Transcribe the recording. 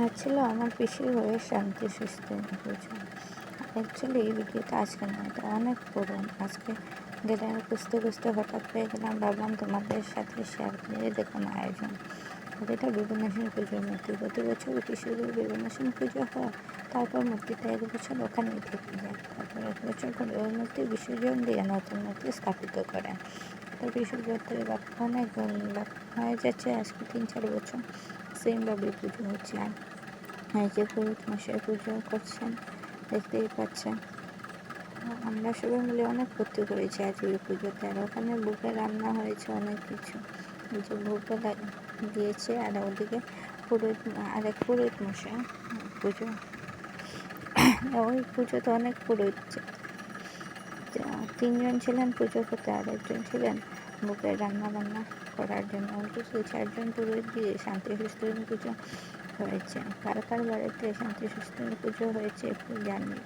আর ছিল আমার পিসির হয়ে শান্তি, সুস্থ অ্যাকচুয়ালি এই ভিডিওটা আজকে নয় এটা অনেক পুরন। আজকে গেলে আমি খুঁজতে খুঁজতে হঠাৎ পেয়ে গেলাম, ভাবলাম তোমাদের সাথে শেয়ার করে দেখুন আয়োজন। এটা বিবর্ণাসন পুজোর মূর্তি। প্রতি বছর কিশোরের বিবর্ণাসন পুজো হয়? তারপর মূর্তিটা এক বছর ওখানেই থেকে যায়। তারপর এক বছর পরে ওই মূর্তি বিসর্জন দিয়ে নতুন মূর্তি স্থাপিত করেন তো বিসর্জন থেকে অনেক হয়ে যাচ্ছে আজকে তিন চার বছর সেমভাবে পুজো হচ্ছে। আর এই যে পুরোহিত মশাই পুজো করছেন, দেখতেই পাচ্ছেন। আমরা সবাই মিলে অনেক ক্ষতি করেছি আজকে এই পুজোতে। আর ওখানে বুকে রান্না হয়েছে অনেক কিছু। যে লাগ- দিয়েছে আর ওদিকে পুরোহিত আরেক পুরোহিত মশাই পুজো। ওই পুজোতে অনেক পুরোহিত তিনজন ছিলেন পুজো করতে আর একজন ছিলেন বুকে রান্না বান্না করার জন্য। অল্প দুই চারজন পুরোহিত দিয়ে শান্তি সুস্থ পুজো হয়েছে। কার কার বাড়িতে শান্তি সুস্থ পুজো হয়েছে, একটু জানিয়ে